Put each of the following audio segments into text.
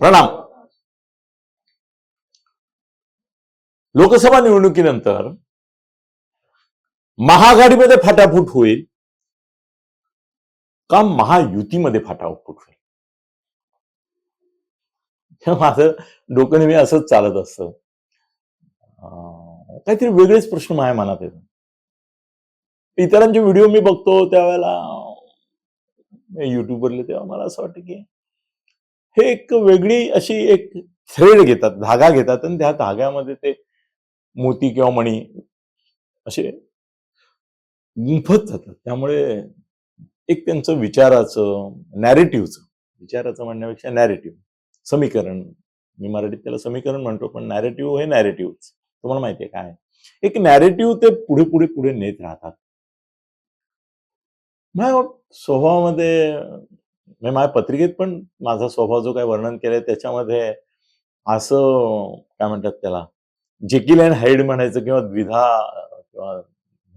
प्रणाम. लोकसभा निवडणुकीनंतर महाआघाडीमध्ये फाटाफूट होईल का महायुतीमध्ये फाटाफूट होईल? माझं डोकं नेहमी असंच चालत असतं. काहीतरी वेगळेच प्रश्न माझ्या मनात येतात. इतरांचे व्हिडिओ मी बघतो त्यावेळेला. युट्यूबवरले तेव्हा मला असं वाटतं की हे एक वेगळी अशी एक थ्रेड घेतात धागा घेतात आणि त्या धाग्यामध्ये ते मोती किंवा मणी असे गुंफत जातात. त्यामुळे एक त्यांचं विचाराचं नॅरेटिव्हचं विचाराचं म्हणण्यापेक्षा नॅरेटिव्ह समीकरण. मी मराठीत त्याला समीकरण म्हणतो पण नॅरेटिव्ह हे नॅरेटिव्ह तुम्हाला माहितीये काय? एक नॅरेटिव्ह ते पुढे पुढे पुढे नेत राहतात. स्वभावामध्ये म्हणजे माझ्या पत्रिकेत पण माझा स्वभाव जो काही वर्णन केलंय त्याच्यामध्ये असं काय म्हणतात त्याला जेकिल अँड हाईड म्हणायचं किंवा द्विधा किंवा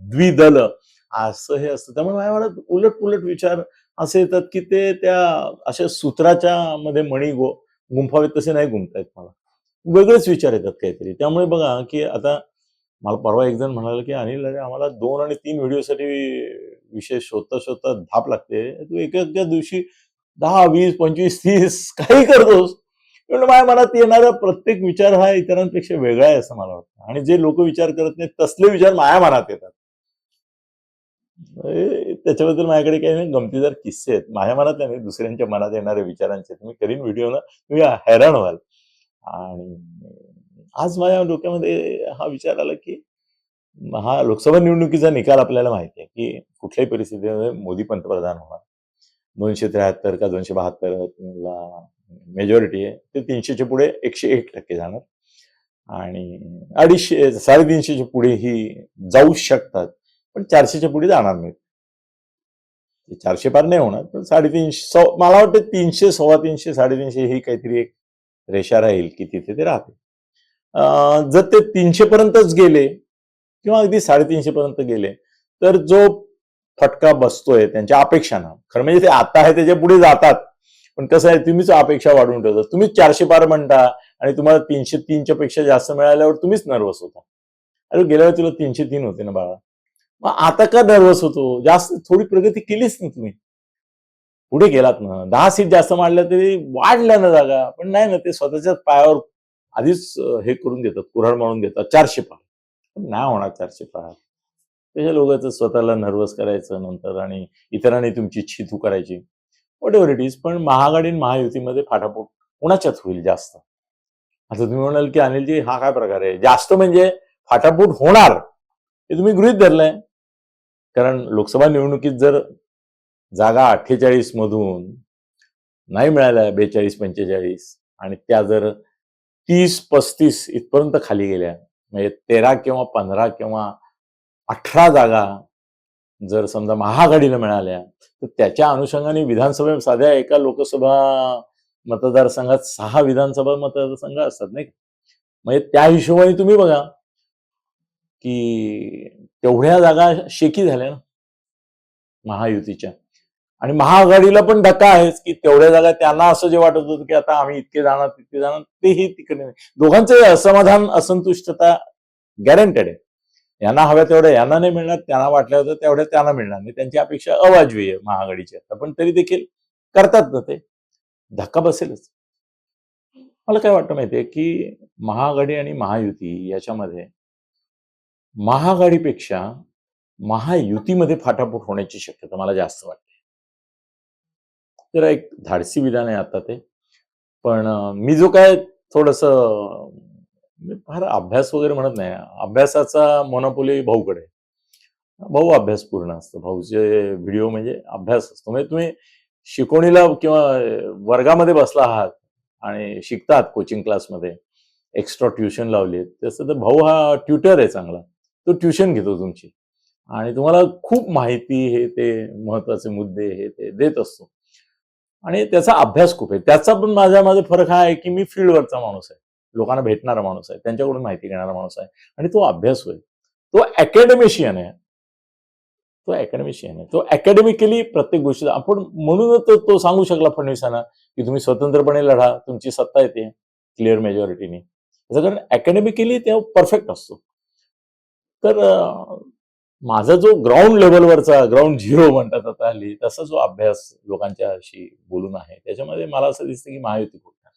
द्विदल असं हे असतं. त्यामुळे माझ्या मनात उलट पुलट विचार असे येतात की ते त्या अशा सूत्राच्या मध्ये मणी गो गुंफावेत तसे नाही गुंफतायत मला. वेगळेच विचार येतात काहीतरी. त्यामुळे बघा की आता मला परवा एक जण म्हणाला की अनिल अरे आम्हाला दोन आणि तीन व्हिडिओसाठी विषय शोधता शोधता धाप लागते. तू एका एका दिवशी दहा वीस पंचवीस तीस काही करतोस? पण माझ्या मनात येणारा प्रत्येक विचार हा इतरांपेक्षा वेगळा आहे असं मला वाटतं. आणि जे लोक विचार करत नाहीत तसले विचार माझ्या मनात येतात. त्याच्याबद्दल माझ्याकडे काही नाही. गमतीदार किस्से आहेत. माझ्या मनात नाही दुसऱ्यांच्या मनात येणाऱ्या विचारांचे तुम्ही करीन व्हिडिओ ना तुम्ही हैराण व्हाल. आणि आज माझ्या डोक्यामध्ये हा विचार आला की हा लोकसभा निवडणुकीचा निकाल आपल्याला माहिती आहे की कुठल्याही परिस्थितीमध्ये मोदी पंतप्रधान होणार. दोनशे त्र्याहत्तर का दोनशे बहात्तर मेजॉरिटी आहे ते तीनशेच्या पुढे एकशे एक टक्के जाणार. आणि अडीचशे साडेतीनशेच्या पुढे ही जाऊ शकतात पण चारशेच्या पुढे जाणार नाहीत. चारशे पार नाही होणार पण साडेतीनशे सौ मला वाटतं तीनशे सव्वा तीनशे साडेतीनशे ही काहीतरी एक रेषा राहील की तिथे ते राहते जर ते तीनशे पर्यंतच गेले किंवा अगदी साडेतीनशे पर्यंत गेले तर जो फटका बसतोय त्यांच्या अपेक्षांना खरं म्हणजे ते आता आहे त्याच्या पुढे जातात. पण कसं आहे तुम्हीच अपेक्षा वाढवून ठेवता. तुम्हीच चारशे पार म्हणता आणि तुम्हाला तीनशे तीनच्या पेक्षा जास्त मिळाल्यावर तुम्हीच नर्वस होता. अरे गेल्या वेळी तुला तीनशे तीन होते ना बाळा. मग आता का नर्वस होतो? जास्त थोडी प्रगती केलीच ना तुम्ही. पुढे गेलात ना. दहा सीट जास्त मांडल्या तरी वाढल्या ना जागा. पण नाही ना ते स्वतःच्याच पायावर आधीच हे करून देतात कुऱ्हाड मारून देतात चारशे पहा पण नाही होणार चारशे पहा त्याच्या लोकांचं स्वतःला नर्वस करायचं नंतर आणि इतरांनी तुमची छितू करायची. वॉट एव्हर इट इज पण महागाडी महायुतीमध्ये फाटाफूट कोणाच्याच होईल जास्त? आता तुम्ही म्हणाल की अनिलजी हा काय प्रकार आहे? जास्त म्हणजे फाटाफूट होणार. हे तुम्ही गृहित धरलंय. कारण लोकसभा निवडणुकीत जर जागा अठ्ठेचाळीस मधून नाही मिळाल्या बेचाळीस पंचेचाळीस आणि त्या जर तीस पस्तीस इथपर्यंत खाली गेल्या. म्हणजे तेरा किंवा पंधरा किंवा अठरा जागा जर समजा महाआघाडीला मिळाल्या तर त्याच्या अनुषंगाने विधानसभा साध्या एका लोकसभा मतदारसंघात सहा विधानसभा मतदारसंघ असतात नाही म्हणजे त्या हिशोबाने तुम्ही बघा की तेवढ्या जागा शेकी झाल्या ना महायुतीच्या. आणि महाआघाडीला पण धक्का आहेच की तेवढ्या जागा त्यांना असं जे वाटत होतं की आता आम्ही इतके जाणार तितके जाणार तेही तिकडे नाही. दोघांचं असमाधान असंतुष्टता गॅरंटेड आहे. यांना हव्या तेवढ्या यांना नाही मिळणार त्यांना वाटल्या होतं तेवढ्या त्यांना मिळणार नाही. त्यांची अपेक्षा अवाजवी आहे महाआघाडीची आता पण तरी देखील करतात ना ते. धक्का बसेलच. मला काय वाटतं माहितीये की महाआघाडी आणि महायुती याच्यामध्ये महाआघाडीपेक्षा महायुतीमध्ये फाटाफूट होण्याची शक्यता मला जास्त वाटते. जरा एक धाडसी विधान आहे आता ते. पण मी जो काय थोडस मी फार अभ्यास वगैरे म्हणत नाही. अभ्यासाचा मोनोपोली भाऊकडे भाऊ अभ्यास पूर्ण असतो. भाऊचे व्हिडिओ म्हणजे अभ्यास असतो. म्हणजे तुम्ही शिकवणीला किंवा वर्गामध्ये बसला आहात आणि शिकतात कोचिंग क्लासमध्ये एक्स्ट्रा ट्युशन लावली तसं तर भाऊ हा ट्युटर आहे चांगला. तो ट्युशन घेतो तुमची. आणि तुम्हाला खूप माहिती हे ते महत्त्वाचे मुद्दे हे ते देत असतो. आणि त्याचा अभ्यास खूप आहे. त्याचा पण माझ्या माझा फरक हा आहे की मी फील्डवरचा माणूस आहे. लोकांना भेटणारा माणूस आहे. त्यांच्याकडून माहिती घेणारा माणूस आहे. आणि तो अभ्यास होईल तो अकॅडमिशियन आहे. तो अकॅडमिशियन आहे. तो अकॅडमिकली प्रत्येक गोष्टी आपण म्हणूनच तो, तो सांगू शकला फडणवीसांना की तुम्ही स्वतंत्रपणे लढा. तुमची सत्ता येते. क्लिअर मेजॉरिटीने त्याचं कारण अकॅडमिकली ते परफेक्ट असतो. तर माझा जो ग्राउंड लेवलवरचा ग्राउंड झिरो म्हणतात आता हल्ली तसा जो अभ्यास लोकांच्याशी बोलून आहे त्याच्यामध्ये मला असं दिसतं की महायुती फुटणार.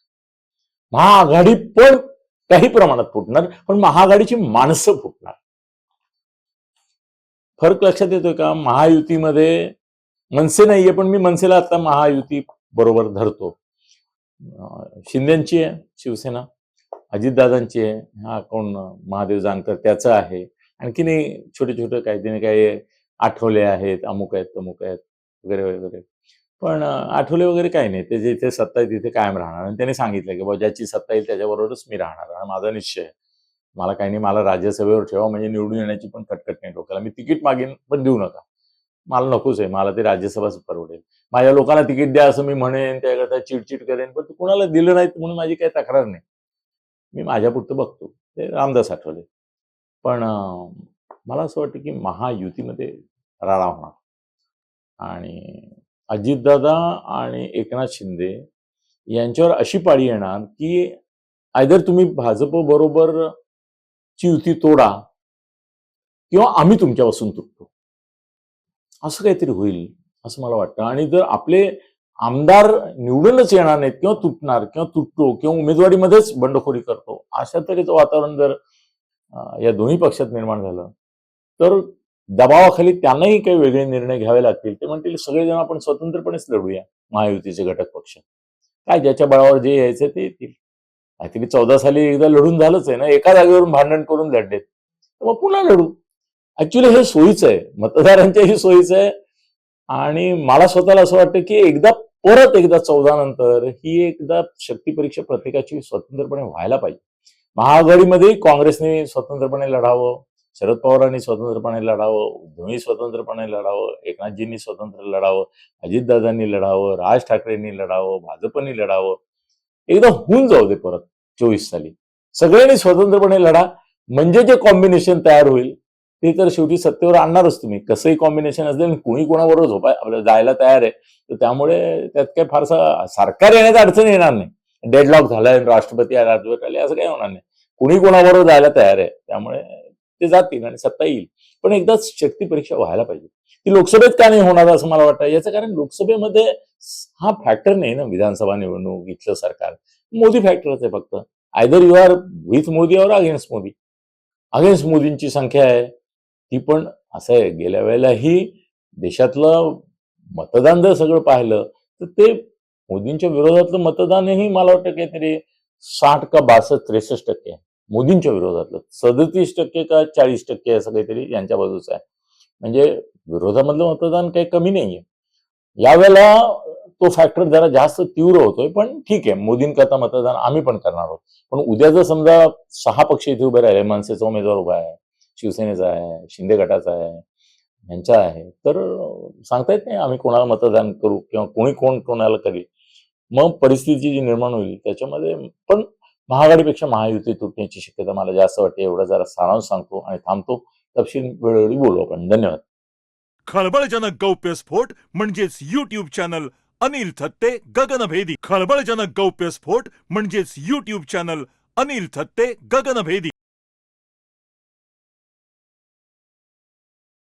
महाआघाडी पण काही प्रमाणात फुटणार पण महाआघाडीची माणसं फुटणार. फरक लक्षात येतोय का? महायुतीमध्ये मनसे नाहीये पण मी मनसेला आता महायुती बरोबर धरतो. शिंद्यांची शिंदेची आहे शिवसेना. अजितदादांची आहे हा कोण महादेव जानकर त्याचं आहे. आणखीनही छोटे छोटे काही तिने काही आठवले आहेत अमुक आहेत तमुक आहेत वगैरे वगैरे पण आठवले वगैरे काही नाही. ते जिथे सत्ता आहे तिथे कायम राहणार. आणि त्याने सांगितलं की बाबा ज्याची सत्ता येईल त्याच्याबरोबरच मी राहणार. आणि माझा निश्चय आहे. मला काही नाही मला राज्यसभेवर ठेवा म्हणजे निवडून येण्याची पण कटकट नाही डोक्याला. मी तिकीट मागेन पण देऊ नका. मला नकोच आहे. मला ते राज्यसभाच परवडेल. माझ्या लोकांना तिकीट द्या असं मी म्हणेन त्याकरता चिडचिड करेन पण कुणाला दिलं नाही म्हणून माझी काही तक्रार नाही. मी माझ्या पुरतं बघतो. ते रामदास आठवले. पण मला असं वाटतं की महायुतीमध्ये राडा होणार. आणि अजितदादा आणि एकनाथ शिंदे यांच्यावर अशी पाळी येणार की आयदर तुम्ही भाजप बरोबर ची युती तोडा किंवा आम्ही तुमच्यापासून तुटतो. असं काहीतरी होईल असं मला वाटतं. आणि जर आपले आमदार निवडूनच येणार नाहीत किंवा तुटणार किंवा तुटतो किंवा उमेदवारीमध्येच बंडखोरी करतो अशा तऱ्हेचं वातावरण जर या दोन्ही पक्षात निर्माण झालं. तर दबावाखाली त्यांनाही काही वेगळे निर्णय घ्यावे लागतील. ते म्हणतील सगळेजण आपण स्वतंत्रपणेच लढूया महायुतीचे घटक पक्ष. काय ज्याच्या बळावर जे यायचं ते येतील. काहीतरी चौदा साली एकदा लढून झालंच आहे ना एका जागेवरून भांडण करून लढलेत. तर मग पुन्हा लढू. ऍक्च्युली हे सोयीचं आहे. मतदारांच्याही सोयीचं आहे. आणि मला स्वतःला असं वाटतं की एकदा परत एकदा चौदा नंतर ही एकदा शक्ती परीक्षा प्रत्येकाची स्वतंत्रपणे व्हायला पाहिजे. महाआघाडीमध्ये काँग्रेसने स्वतंत्रपणे लढावं शरद पवारांनी स्वतंत्रपणे लढावं उद्धवनी स्वतंत्रपणे लढावं एकनाथजींनी स्वतंत्र लढावं अजितदादांनी लढावं राज ठाकरेंनी लढावं भाजपनी लढावं. एकदा होऊन जाऊ दे परत चोवीस साली. सगळ्यांनी स्वतंत्रपणे लढा. म्हणजे जे कॉम्बिनेशन तयार होईल ते तर शेवटी सत्तेवर आणणारच तुम्ही. कसंही कॉम्बिनेशन असेल आणि कुणी कोणाबरोबर झोपाय आपल्याला जायला तयार आहे. तर त्यामुळे त्यात काही फारसा सरकार येण्याचा अडचण येणार नाही. डेडलॉक झालाय राष्ट्रपती राजवट आले असं काही होणार नाही. कुणी कोणाबरोबर जायला तयार आहे त्यामुळे ते जातील आणि सत्ता येईल. पण एकदाच शक्ती परीक्षा व्हायला पाहिजे. ती लोकसभेत का नाही होणार असं मला वाटतं? याचं कारण लोकसभेमध्ये हा फॅक्टर नाही ना विधानसभा निवडणूक इथलं सरकार. मोदी फॅक्टरच आहे फक्त. Either you are with Modi और अगेन्स्ट मोदी. अगेन्स्ट मोदींची संख्या आहे. ती पण असं आहे. गेल्या वेळेलाही देशातलं मतदान जर सगळं पाहिलं तर ते मोदींच्या विरोधातलं मतदानही मला वाटतं काहीतरी साठ का बासष्ट त्रेसष्ट टक्के आहे. मोदींच्या विरोधातलं. सदतीस टक्के का चाळीस टक्के असं काहीतरी यांच्या बाजूचं आहे. म्हणजे विरोधामधलं मतदान काही कमी नाहीये. यावेळेला तो फॅक्टर जरा जास्त तीव्र होतोय पण ठीक आहे. मोदींकरता मतदान आम्ही पण करणार आहोत. पण उद्या जर समजा सहा पक्ष इथे उभे राहिले मनसेचा उमेदवार उभा आहे शिवसेनेचा आहे शिंदे गटाचा आहे यांचा आहे तर सांगता येत नाही आम्ही कोणाला मतदान करू किंवा कोणी कोण कोणाला करेल. मग परिस्थिती जी निर्माण होईल त्याच्यामध्ये पण महाआघाडीपेक्षा महायुती तुटण्याची शक्यता मला जास्त वाटते. एवढा जरा सारांश सांगतो आणि थांबतो. तपशील वेळोवेळी बोलू आपण. धन्यवाद. खळबळजनक गौप्यस्फोट म्हणजेच युट्यूब चॅनल अनिल थत्ते गगनभेदी. खळबळजनक गौप्यस्फोट म्हणजेच युट्यूब चॅनल अनिल थत्ते गगनभेदी.